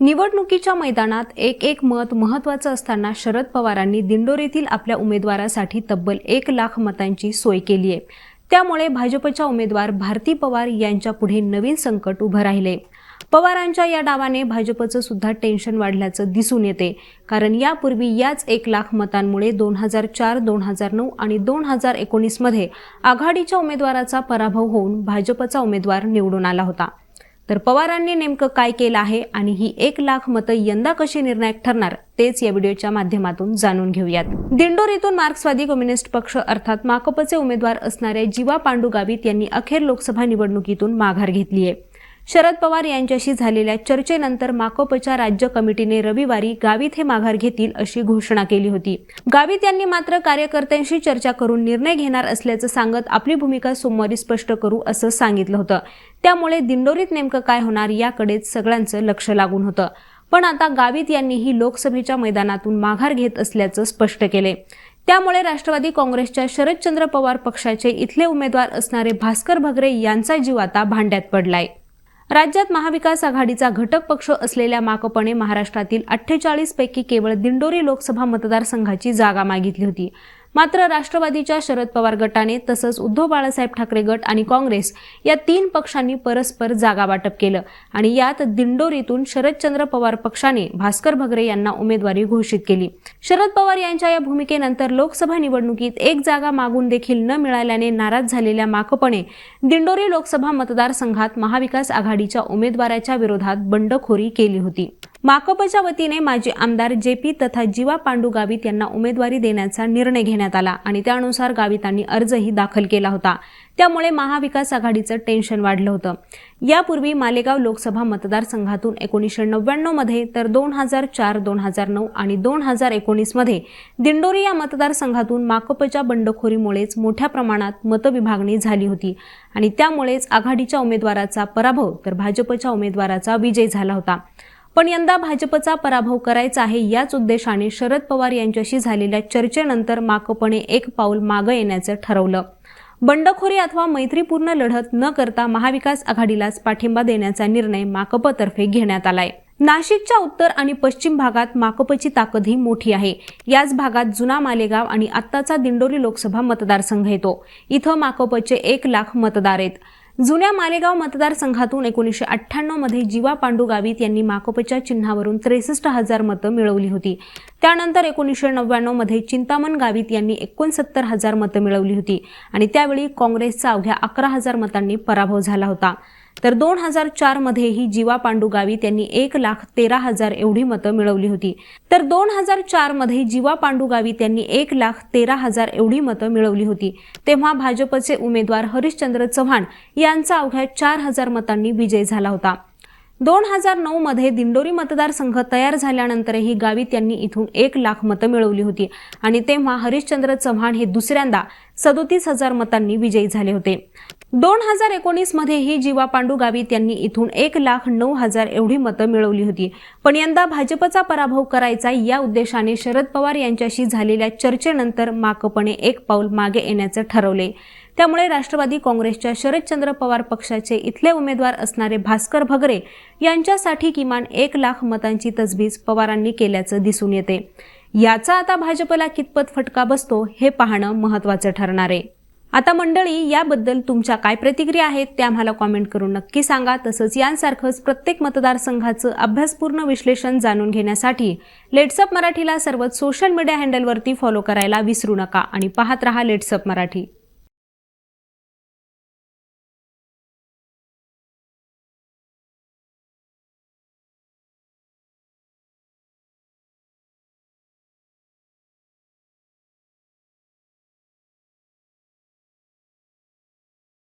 निवडणुकीच्या मैदानात एक एक मत महत्वाचं असताना शरद पवारांनी दिंडोरीतील आपल्या उमेदवारासाठी तब्बल एक लाख मतांची सोय केली आहे. त्यामुळे भाजपच्या उमेदवार भारती पवार यांच्या पुढे नवीन संकट उभं राहिले. पवारांच्या या डावाने भाजपचं सुद्धा टेन्शन वाढल्याचं दिसून येते. कारण यापूर्वी याच एक लाख मतांमुळे दोन हजार चार दोन हजार नऊ आणि दोन हजार एकोणीसमध्ये आघाडीच्या उमेदवाराचा पराभव होऊन भाजपचा उमेदवार निवडून आला होता. तर पवारांनी नेमकं काय केलं आहे आणि ही एक लाख मतं यंदा कशी निर्णायक ठरणार तेच या व्हिडिओच्या माध्यमातून जाणून घेऊयात. दिंडोरीतून मार्क्सवादी कम्युनिस्ट पक्ष अर्थात माकपचे उमेदवार असणारे जीवा पांडू गावित यांनी अखेर लोकसभा निवडणुकीतून माघार घेतली आहे शरद पवार यांच्याशी झालेल्या चर्चेनंतर माकोपच्या राज्य कमिटीने रविवारी गावित हे माघार घेतील अशी घोषणा केली होती. गावित यांनी मात्र कार्यकर्त्यांशी चर्चा करून निर्णय घेणार असल्याचं सांगत आपली भूमिका सोमवारी स्पष्ट करू असं सांगितलं होतं. त्यामुळे दिंडोरीत नेमकं काय होणार याकडेच सगळ्यांचं लक्ष लागून होतं. पण आता गावित यांनीही लोकसभेच्या मैदानातून माघार घेत असल्याचं स्पष्ट केले त्यामुळे राष्ट्रवादी काँग्रेसच्या शरदचंद्र पवार पक्षाचे इथले उमेदवार असणारे भास्कर भगरे यांचा जीव आता भांड्यात पडलाय. राज्यात महाविकास आघाडीचा घटक पक्ष असलेल्या माकपणे महाराष्ट्रातील अठ्ठेचाळीस पैकी केवळ दिंडोरी लोकसभा मतदारसंघाची जागा मागितली होती. मात्र राष्ट्रवादीच्या शरद पवार गटाने तसंच उद्धव बाळासाहेब ठाकरे गट आणि काँग्रेस या तीन पक्षांनी परस्पर जागा वाटप केलं आणि यात दिंडोरीतून शरदचंद्र पवार पक्षाने भास्कर भगरे यांना उमेदवारी घोषित केली. शरद पवार यांच्या या भूमिकेनंतर लोकसभा निवडणुकीत एक जागा मागून देखील न मिळाल्याने नाराज झालेल्या माकपणे दिंडोरी लोकसभा मतदारसंघात महाविकास आघाडीच्या उमेदवाराच्या विरोधात बंडखोरी केली होती. माकपच्या वतीने माजी आमदार जे पी तथा जीवा पांडू गावित यांना उमेदवारी देण्याचा निर्णय घेण्यात आला आणि त्यानुसार गावितांनी अर्जही दाखल केला होता. त्यामुळे महाविकास आघाडीचं टेन्शन वाढलं होतं. यापूर्वी मालेगाव लोकसभा मतदारसंघातून एकोणीसशे नव्याण्णवमध्ये तर दोन हजार चार दोन हजार नऊ आणि दोन हजार एकोणीसमध्ये दिंडोरी या मतदारसंघातून माकपच्या बंडखोरीमुळेच मोठ्या प्रमाणात मतविभागणी झाली होती आणि त्यामुळेच आघाडीच्या उमेदवाराचा पराभव तर भाजपच्या उमेदवाराचा विजय झाला होता. पण यंदा भाजपचा पराभव करायचा आहे याच उद्देशाने शरद पवार यांच्याशी झालेल्या चर्चेनंतर माकपणे एक पाऊल मागं येण्याचं ठरवलं. बंडखोरी अथवा मैत्रीपूर्ण लढत न करता महाविकास आघाडीलाच पाठिंबा देण्याचा निर्णय माकपतर्फे घेण्यात आलाय. नाशिकच्या उत्तर आणि पश्चिम भागात माकपची ताकद ही मोठी आहे. याच भागात जुना मालेगाव आणि आत्ताचा दिंडोरी लोकसभा मतदारसंघ येतो. इथं माकपचे एक लाख मतदार आहेत. जुन्या मालेगाव मतदारसंघातून एकोणीसशे अठ्ठ्याण्णवमध्ये जीवा पांडू गावित यांनी माकपच्या चिन्हावरून त्रेसष्ट हजार मतं मिळवली होती. त्यानंतर एकोणीसशे नव्याण्णवमध्ये चिंतामण गावित यांनी एकोणसत्तर हजार मतं मिळवली होती आणि त्यावेळी काँग्रेसचा अवघ्या अकरा हजार मतांनी पराभव झाला होता. तर दोन हजार चार मध्येही जीवा पांडू गावी त्यांनी एक लाख तेरा हजार एवढी मतं मिळवली होती. तर दोन हजार चारमध्ये जीवा पांडू गावी त्यांनी एक लाख तेरा हजार एवढी मतं मिळवली होती. तेव्हा भाजपचे उमेदवार हरिश्चंद्र चव्हाण यांचा अवघ्या चार हजार मतांनी विजय झाला होता. दोन हजार नऊ मध्ये दिंडोरी मतदारसंघ तयार झाल्यानंतरही गावी त्यांनी इथून एक लाख मतं मिळवली होती आणि तेव्हा हरिश्चंद्र चव्हाण हे दुसऱ्यांदा सदोतीस हजार मतांनी विजयी झाले होते. दोन हजार एकोणीस मध्येही जीवा पांडू गावित यांनी इथून एक लाख नऊ हजार एवढी मतं मिळवली होती. पण यंदा भाजपचा पराभव करायचा या उद्देशाने शरद पवार यांच्याशी झालेल्या चर्चेनंतर माकपणे एक पाऊल मागे येण्याचं ठरवले. त्यामुळे राष्ट्रवादी काँग्रेसच्या शरदचंद्र पवार पक्षाचे इथले उमेदवार असणारे भास्कर भगरे यांच्यासाठी किमान एक लाख मतांची तजवीज पवारांनी केल्याचं दिसून येते. याचा आता भाजपला कितपत फटका बसतो हे पाहणं महत्त्वाचं ठरणार आहे. आता मंडळी याबद्दल तुमच्या काय प्रतिक्रिया आहेत त्या आम्हाला कॉमेंट करून नक्की सांगा. तसंच यांसारखंच प्रत्येक मतदारसंघाचं अभ्यासपूर्ण विश्लेषण जाणून घेण्यासाठी लेट्सअप मराठीला सर्वच सोशल मीडिया हँडलवरती फॉलो करायला विसरू नका आणि पाहत रहा लेट्सअप मराठी.